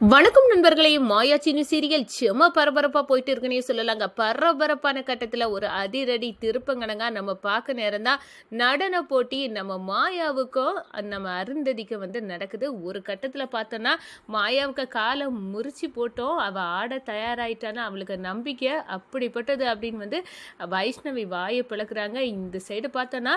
வணக்கம் நண்பர்களே மாயாச்சினு சீரியல் செம பரபரப்பாக போயிட்டு இருக்குன்னே சொல்லலாங்க. பரபரப்பான கட்டத்தில் ஒரு அதிரடி திருப்பங்கனங்க நம்ம பார்க்க நேரம் தான் நடன போட்டி நம்ம மாயாவுக்கும் நம்ம அருந்ததிக்கும் வந்து நடக்குது. ஒரு கட்டத்தில் பார்த்தோன்னா மாயாவுக்கு காலை முறிச்சு போட்டோம். அவள் ஆட தயாராயிட்டானா அவளுக்கு நம்பிக்கை அப்படிப்பட்டது அப்படின்னு வந்து வைஷ்ணவி வாயை பிளக்குறாங்க. இந்த சைடு பார்த்தோன்னா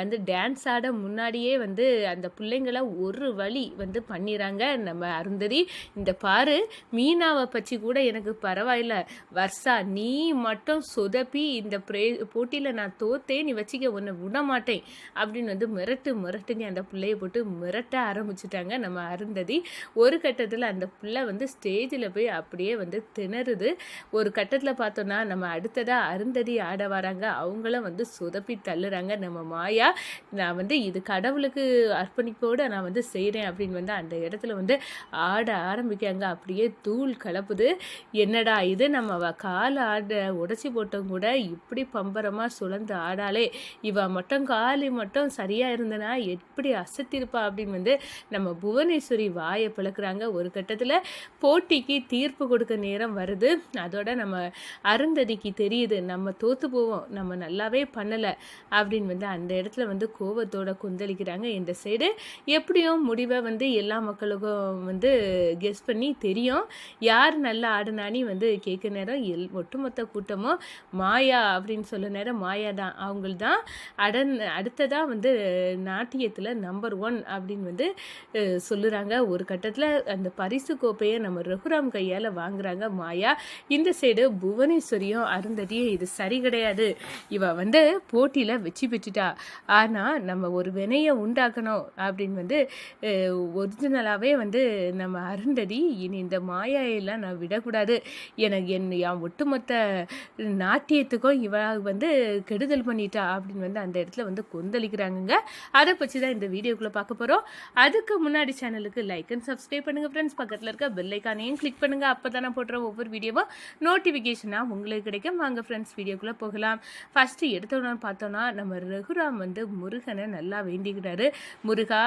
வந்து டான்ஸ் ஆட முன்னாடியே வந்து அந்த பிள்ளைங்களை ஒரு வழி வந்து பண்ணிடுறாங்க நம்ம அருந்ததி. இந்த பாரு மீனாவை பற்றி கூட எனக்கு பரவாயில்ல. வர்ஷா நீ மட்டும் சொதப்பி இந்த பிரே போட்டியில் நான் தோத்தே நீ வச்சுக்க உன்னை விட மாட்டேன் அப்படின்னு வந்து மிரட்டு மிரட்டுங்க அந்த பிள்ளைய போட்டு மிரட்ட ஆரம்பிச்சிட்டாங்க நம்ம அருந்ததி. ஒரு கட்டத்தில் அந்த பிள்ளை வந்து ஸ்டேஜில் போய் அப்படியே வந்து திணறுது. ஒரு கட்டத்தில் பார்த்தோன்னா நம்ம அடுத்ததாக அருந்ததி ஆட வராங்க. அவங்களும் வந்து சொதப்பி தள்ளுறாங்க. நம்ம மாயா நான் வந்து இது கடவுளுக்கு அர்ப்பணிப்போடு நான் வந்து செய்கிறேன் அப்படின்னு வந்து அந்த இடத்துல வந்து ஆட ஆரம்பிக்காங்க அப்படியே தூள் கலப்புது. என்னடா இது? நம்ம அவ கால் ஆட உடச்சி போட்டோம் கூட இப்படி பம்பரமாக சுழந்து ஆடாலே இவ மட்டும் காலி மட்டும் சரியாக இருந்தனா எப்படி அசத்திருப்பா அப்படின்னு வந்து நம்ம புவனேஸ்வரி வாயை பிளக்குறாங்க. ஒரு கட்டத்தில் போட்டிக்கு தீர்ப்பு கொடுக்க நேரம் வருது. அதோட நம்ம அருந்ததிக்கு தெரியுது. நம்ம தோத்து போவோம். நம்ம நல்லாவே பண்ணலை அப்படின்னு வந்து அந்த இடத்துல வந்து கோவத்தோட கொந்தளிக்கிறாங்க. இந்த சைடு எப்படியும் முடிவை வந்து எல்லா மக்களுக்கும் வந்து கெஸ் பண்ணி தெரியும். யார் நல்லா ஆடினானே வந்து கேட்க நேரம் எல் ஒட்டுமொத்த கூட்டமும் மாயா அப்படின்னு சொல்ல நேரம் மாயா தான். அவங்கள தான் அடன் அடுத்ததாக வந்து நாட்டியத்தில் நம்பர் ஒன் அப்படின்னு வந்து சொல்லுறாங்க. ஒரு கட்டத்தில் அந்த பரிசு கோப்பையை நம்ம ரகுராம் கையால் வாங்குறாங்க மாயா. இந்த சைடு புவனேஸ்வரியும் அருந்ததியும் இது சரி கிடையாது. இவ வந்து போட்டியில் வெற்றி பெற்றுட்டா. ஆனால் நம்ம ஒரு வினையை உண்டாக்கணும் அப்படின்னு வந்து ஒரிஜினலாகவே வந்து நம்ம அருந்ததி இனி இந்த மாயாயெல்லாம் நான் விடக்கூடாது. எனக்கு என் என் ஒட்டுமொத்த நாட்டியத்துக்கும் இவ வந்து கெடுதல் பண்ணிட்டா அப்படின்னு வந்து அந்த இடத்துல வந்து கொந்தளிக்கிறாங்கங்க. அதை பற்றி தான் இந்த வீடியோக்குள்ளே பார்க்க போகிறோம் அதுக்கு முன்னாடி சேனலுக்கு லைக் அண்ட் சப்ஸ்கிரைப் பண்ணுங்கள் ஃப்ரெண்ட்ஸ் பக்கத்தில் இருக்க பெல் ஐக்கானையும் கிளிக் பண்ணுங்கள் அப்போ தான் போடுற ஒவ்வொரு வீடியோவும் நோட்டிஃபிகேஷனாக உங்களுக்கு கிடைக்கும். வாங்க ஃப்ரெண்ட்ஸ் வீடியோக்குள்ளே போகலாம். ஃபஸ்ட்டு எடுத்தோன்னு பார்த்தோன்னா நம்ம ரகுராம் வந்து முருகனை நல்லா வேண்டிக்கிறாரு. முருகா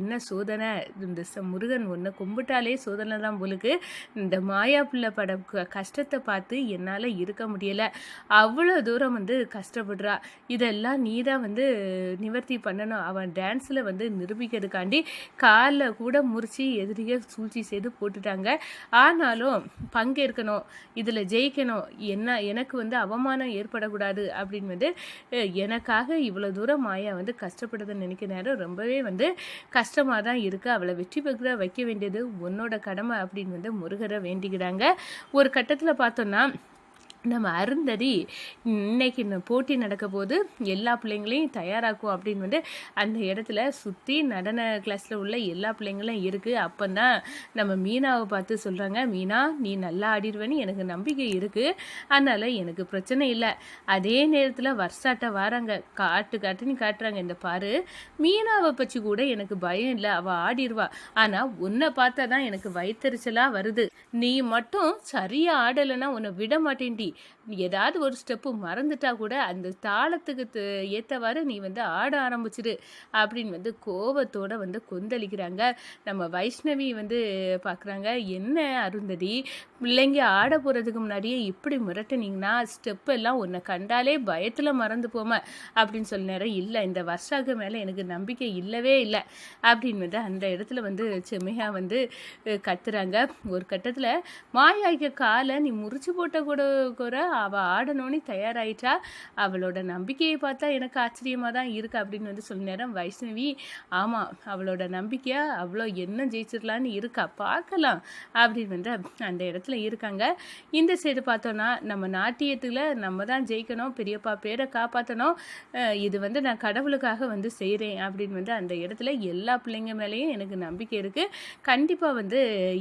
என்ன சோதனை? இந்த முருகன் ஒன்று கும்பிட்டாலே சோதனை தான் போலுக்கு இந்த மாயா பிள்ளை பட க- கஷ்டத்தை பார்த்து என்னால் இருக்க முடியலை. அவ்வளோ தூரம் வந்து கஷ்டப்படுறா. இதெல்லாம் நீ தான் வந்து நிவர்த்தி பண்ணணும். அவன் டான்ஸில் வந்து நிரூபிக்கிறதுக்காண்டி காலில் கூட முறிச்சு எதிரியை சூழ்ச்சி செய்து போட்டுட்டாங்க. ஆனாலும் பங்கேற்கணும். இதில் ஜெயிக்கணும். என்ன எனக்கு வந்து அவமானம் ஏற்படக்கூடாது அப்படின்னு வந்து எனக்காக இவ்வளோ தூரம் மாயா வந்து கஷ்டப்படுறதை நினைக்கிற நேரம் ரொம்பவே வந்து கஷ்டமாக தான் இருக்குது அவளை வெற்றி பெற வைக்க வேண்டியது உன்னோட கடமை அப்படின்னு வந்து முருகரை வேண்டிக்கிறாங்க. ஒரு கட்டத்தில் பார்த்தோன்னா நம்ம அருந்ததி இன்னைக்கு இந்த போட்டி நடக்க போது எல்லா பிள்ளைங்களையும் தயாராக்கும் அப்படின்னு வந்து அந்த இடத்துல சுற்றி நடன கிளாஸில் உள்ள எல்லா பிள்ளைங்களும் இருக்குது அப்போ தான் நம்ம மீனாவை பார்த்து சொல்கிறாங்க மீனா நீ நல்லா ஆடிடுவேன்னு எனக்கு நம்பிக்கை இருக்குது அதனால் எனக்கு பிரச்சனை இல்லை. அதே நேரத்தில் வர்ஷாட்ட வராங்க. காட்டு காட்டுன்னு காட்டுறாங்க. இந்த பாரு மீனாவை பற்றி கூட எனக்கு பயம் இல்லை. அவள் ஆடிடுவா. ஆனால் உன்னை பார்த்தா தான் எனக்கு வயிற்றுச்சலாக வருது. நீ மட்டும் சரியாக ஆடலைன்னா உன்னை விட மாட்டேன்டி. ஏதாவது ஒரு ஸ்டெப்பு மறந்துட்டா கூட அந்த தாளத்துக்கு த- நீ வந்து ஆட ஆரம்பிச்சிடு அப்படின்னு வந்து கோபத்தோடு வந்து கொந்தளிக்கிறாங்க. நம்ம வைஷ்ணவி வந்து பார்க்குறாங்க என்ன அருந்ததி பிள்ளைங்க ஆட போகிறதுக்கு முன்னாடியே இப்படி மிரட்டுனீங்கன்னா ஸ்டெப் எல்லாம் உன்னை கண்டாலே பயத்தில் மறந்து போம அப்படின்னு சொல்ல நேரம் இல்லை இந்த வருஷாக்கு மேலே எனக்கு நம்பிக்கை இல்லவே இல்லை அப்படின்னு வந்து அந்த இடத்துல வந்து செம்மையாக வந்து கத்துறாங்க. ஒரு கட்டத்தில் மாயாய்க்கு காலை நீ முறிச்சு போட்ட கூட கூட அவள் ஆடணும்னு தயாராயிட்டா. அவளோட நம்பிக்கையை பார்த்தா எனக்கு ஆச்சரியமாக தான் இருக்கு அப்படின்னு வந்து சொல்ல நேரம் வைஷ்ணவி ஆமாம் அவளோட நம்பிக்கையா அவ்வளோ என்ன ஜெயிச்சிடலான்னு இருக்கா? பார்க்கலாம் அப்படின்னு வந்து அந்த இடத்துல இருக்காங்க. இந்த சைடு பார்த்தோன்னா நம்ம நாட்டியத்தில் நம்ம தான் ஜெயிக்கணும் பெரியப்பா பேரை காப்பாற்றணும் இது வந்து நான் கடவுளுக்காக வந்து செய்கிறேன் அப்படின்னு வந்து அந்த இடத்துல எல்லா பிள்ளைங்க மேலேயும் எனக்கு நம்பிக்கை இருக்குது கண்டிப்பாக வந்து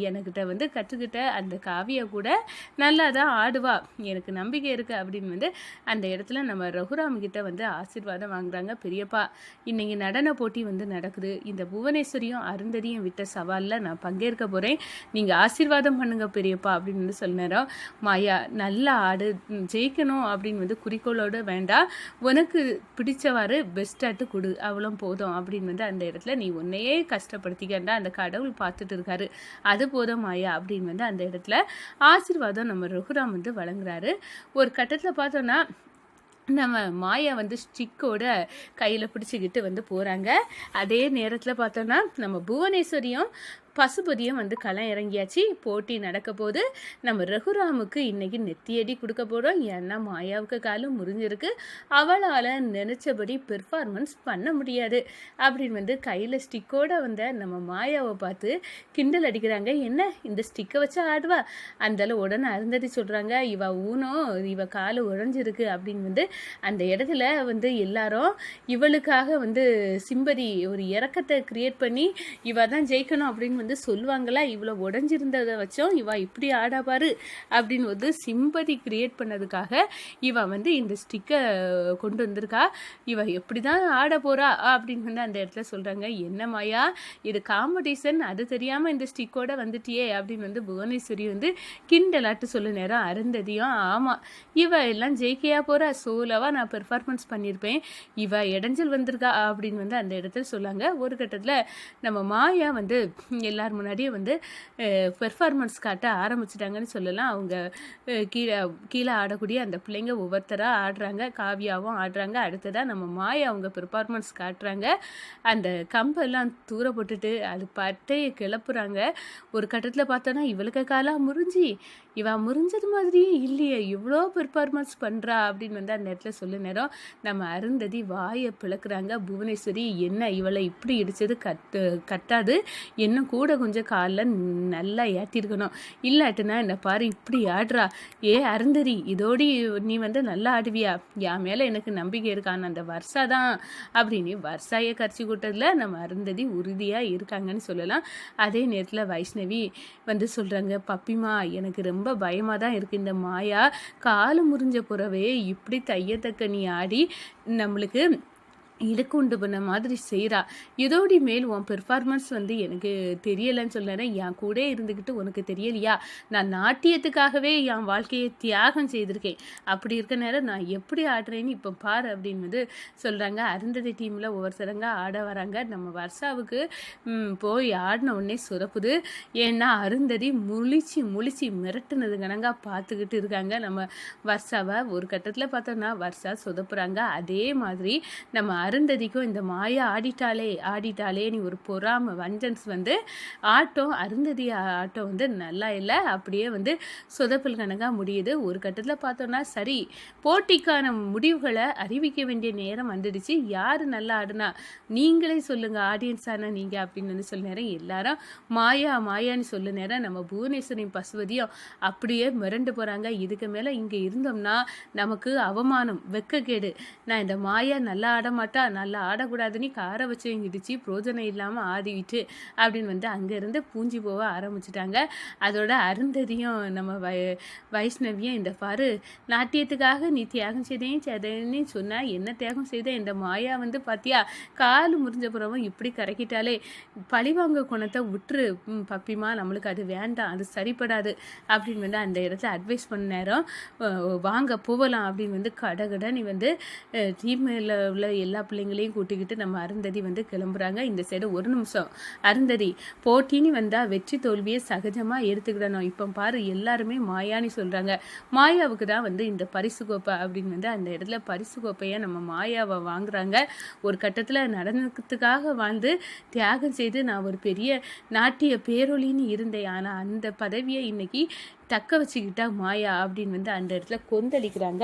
எனக்கிட்ட வந்து கற்றுக்கிட்ட அந்த காவியை கூட நல்லா தான் ஆடுவா. எனக்கு நம்பிக்கை இருக்குது அப்படின்னு வந்து அந்த இடத்துல நம்ம ரகுராம் கிட்ட வந்து ஆசீர்வாதம் வாங்குறாங்க. பெரியப்பா இன்னைக்கு நடன போட்டி வந்து நடக்குது. இந்த புவனேஸ்வரியும் அருந்ததியும் விட்ட சவாலில் நான் பங்கேற்க போகிறேன் நீங்கள் ஆசீர்வாதம் பண்ணுங்க பெரியப்பா அப்படின்னு வந்து சொன்னாரோ மாயா நல்லா ஆடு ஜெயிக்கணும் அப்படின்னு வந்து குறிக்கோளோடு வேண்டாம் உனக்கு பிடிச்சவாறு பெஸ்ட்டாட்டு கொடு. அவ்வளோ போதும் அப்படின்னு வந்து அந்த இடத்துல நீ உன்னையே கஷ்டப்படுத்திக்கண்டா. அந்த கடவுள் பார்த்துட்டு இருக்காரு. அது போதும் மாயா அப்படின்னு வந்து அந்த இடத்துல ஆசீர்வாதம் நம்ம ரகுராம் வந்து வழங்குறாரு. ஒரு கட்டத்தில் பார்த்தோன்னா நம்ம மாயா வந்து ஸ்டிக்கோட கையில் பிடிச்சிக்கிட்டு வந்து போகிறாங்க அதே நேரத்தில் பார்த்தோன்னா நம்ம புவனேஸ்வரியும் பசுபதியும் வந்து களம் இறங்கியாச்சு. போட்டி நடக்க போது நம்ம ரகுராமுக்கு இன்னைக்கு நெத்தியடி கொடுக்க போகிறோம் ஏன்னா மாயாவுக்கு காலும் முறிஞ்சிருக்கு. அவளால் நினச்சபடி பெர்ஃபார்மன்ஸ் பண்ண முடியாது. அப்படின்னு வந்து கையில் ஸ்டிக்கோட வந்த நம்ம மாயாவை பார்த்து கிண்டல் அடிக்கிறாங்க. என்ன? இந்த ஸ்டிக்கை வச்சு ஆடுவா? அந்தால உடனே அருந்ததி சொல்கிறாங்க இவ ஊனம் இவ காலு உழைஞ்சிருக்கு அப்படின்னு வந்து அந்த இடத்துல வந்து எல்லாரும் இவளுக்காக வந்து சிம்பதி ஒரு இறக்கத்தை கிரியேட் பண்ணி இவ தான் ஜெயிக்கணும். அப்படின்னு வந்து வந்து சொல்லுவாங்களா இவ்வளோ உடஞ்சிருந்ததை வச்சோம் இவா இப்படி ஆடா அப்படின்னு வந்து சிம்பதி கிரியேட் பண்ணதுக்காக இவ வந்து இந்த ஸ்டிக்கை கொண்டு வந்திருக்கா. இவ எப்படி தான் ஆட போறா? அப்படின்னு வந்து அந்த இடத்துல சொல்கிறாங்க என்ன மாயா இது காம்படிஷன் அது தெரியாமல் இந்த ஸ்டிக்கோட வந்துட்டியே அப்படின்னு வந்து புவனேஸ்வரி வந்து கிண்டலாட்டு சொல்ல நேரம் அருந்ததியும். ஆமாம் இவ எல்லாம் ஜெயிக்கையாக போகிறா ஸோலவாக நான் பெர்ஃபார்மன்ஸ் பண்ணியிருப்பேன் இவ இடைஞ்சல் வந்திருக்கா அப்படின்னு வந்து அந்த இடத்துல சொல்லாங்க. ஒரு கட்டத்தில் நம்ம மாயா வந்து எல்லார் முன்னாடியே வந்து பெர்ஃபார்மன்ஸ் காட்ட ஆரம்பிச்சிட்டாங்கன்னு சொல்லலாம். அவங்க கீழே கீழே ஆடக்கூடிய அந்த பிள்ளைங்க ஒவ்வொருத்தராக ஆடுறாங்க. காவியாவும் ஆடுறாங்க. அடுத்ததாக நம்ம மாய அவங்க பெர்ஃபார்மன்ஸ் காட்டுறாங்க. அந்த கம்பெல்லாம் தூர போட்டுட்டு அது பட்டையை கிளப்புறாங்க. ஒரு கட்டத்தில் பார்த்தோன்னா இவளுக்கு காலாக முறிஞ்சி இவ முறிஞ்சது மாதிரியே இல்லையே இவ்வளோ பெர்ஃபார்மன்ஸ் பண்ணுறா அப்படின்னு வந்து அந்த இடத்துல சொல்ல நேரம் நம்ம அருந்ததி வாயை பிளக்குறாங்க. புவனேஸ்வரி என்ன இவளை இப்படி இடிச்சது? கட்டு கட்டாது இன்னும் கூட கொஞ்சம் காலில் நல்லா ஏற்றிருக்கணும் இல்லாட்டினா என்ன பாரு இப்படி ஆடுறா. ஏ அருந்ததி இதோடி நீ வந்து நல்லா ஆடுவியா? என் மேலே எனக்கு நம்பிக்கை இருக்கான்னு அந்த வர்ஷா தான் அப்படின்னு வர்ஷாயை கரைச்சி கூட்டதில் நம்ம அருந்ததி உறுதியாக இருக்காங்கன்னு சொல்லலாம். அதே நேரத்தில் வைஷ்ணவி வந்து சொல்கிறாங்க பப்பிமா எனக்கு ரொம்ப பயமாக தான் இருக்குது இந்த மாயா காலு முறிஞ்ச புறவே இப்படி தையத்தக்க நீ ஆடி நம்மளுக்கு இழுக்குண்டு பண்ண மாதிரி செய்கிறா இதோடி மேல் உன் பெர்ஃபார்மன்ஸ் வந்து எனக்கு தெரியலைன்னு சொல்லுறேன் என் கூட இருந்துக்கிட்டு உனக்கு தெரியலையா? நான் நாட்டியத்துக்காகவே என் வாழ்க்கையை தியாகம் செய்திருக்கேன். அப்படி இருக்க நேரம் நான் எப்படி ஆடுறேன்னு இப்போ பாரு அப்படின்னு வந்து சொல்கிறாங்க அருந்ததி டீமில் ஒவ்வொருத்தரங்க ஆட வராங்க. நம்ம வர்ஷாவுக்கு போய் ஆடின உடனே சுரப்புது ஏன்னா அருந்ததி முழிச்சு முழிச்சு மிரட்டுனது கணங்காக பார்த்துக்கிட்டு இருக்காங்க. நம்ம வர்ஷாவை ஒரு கட்டத்தில் பார்த்தோன்னா வர்ஷா சொதப்புறாங்க. அதே மாதிரி நம்ம அருந்ததிக்கும் இந்த மாயா ஆடிட்டாலே ஆடிட்டாலே நீ ஒரு பொறாம வஞ்சன்ஸ் வந்து ஆட்டம் அருந்ததி ஆட்டம் வந்து நல்லா இல்லை. அப்படியே வந்து சொதப்பல் கணக்காக முடியுது. ஒரு கட்டத்தில் பார்த்தோன்னா சரி போட்டிக்கான முடிவுகளை அறிவிக்க வேண்டிய நேரம் வந்துடுச்சு. யார் நல்லா ஆடுனா நீங்களே சொல்லுங்கள் ஆடியன்ஸான நீங்கள் அப்படின்னு வந்து சொல்ல நேரம் எல்லாரும் மாயா மாயான்னு சொல்ல நேரம் நம்ம புவனேஸ்வரின் பசுவதியும் அப்படியே மிரண்டு போகிறாங்க இதுக்கு மேலே இங்கே இருந்தோம்னா நமக்கு அவமானம் வெக்கக்கேடு. நான் இந்த மாயா நல்லா ஆட மாட்டேன் அக்கா நல்லா ஆடக்கூடாதுன்னு காரை வச்சு இடிச்சு பிரோஜனம் இல்லாமல் ஆடிவிட்டு அப்படின்னு வந்து அங்கேருந்து பூஞ்சி போக ஆரம்பிச்சிட்டாங்க. அதோட அருந்ததியும் நம்ம வய வைஷ்ணவியும் இந்த பாரு நாட்டியத்துக்காக நீ தியாகம் செய்தேன் செய்தேன்னு சொன்னால் என்ன தியாகம் செய்த? இந்த மாயா வந்து பார்த்தியா கால் முறிஞ்ச புறவும் இப்படி கரைக்கிட்டாலே பழிவாங்க குணத்தை விட்டுரு பப்பிமா நம்மளுக்கு அது வேண்டாம் அது சரிப்படாது அப்படின்னு வந்து அந்த இடத்துல அட்வைஸ் பண்ண நேரம் வாங்க போகலாம் அப்படின்னு வந்து கடகட நீ வந்து டீமில் உள்ள எல்லா பிள்ளைங்களையும் கூட்டிக்கிட்டு நம்ம அருந்ததி வந்து கிளம்புறாங்க. இந்த சைடு ஒரு நிமிஷம். அருந்ததி போட்டின்னு வந்தால் வெற்றி தோல்வியை சகஜமாக எடுத்துக்கிடணும் இப்போ பாரு எல்லாருமே மாயான்னு சொல்கிறாங்க மாயாவுக்கு தான் வந்து இந்த பரிசு கோப்பை அப்படின்னு வந்து அந்த இடத்துல பரிசு கோப்பையை நம்ம மாயாவை வாங்குறாங்க. ஒரு கட்டத்தில் நடனத்துக்காக வாழ்ந்து தியாகம் செய்து நான் ஒரு பெரிய நாட்டிய பேரொழின்னு இருந்தேன். ஆனால் அந்த பதவியை இன்னைக்கு தக்க வச்சுக்கிட்டா மாயா அப்படின்னு வந்து அந்த இடத்துல கொந்தளிக்கிறாங்க.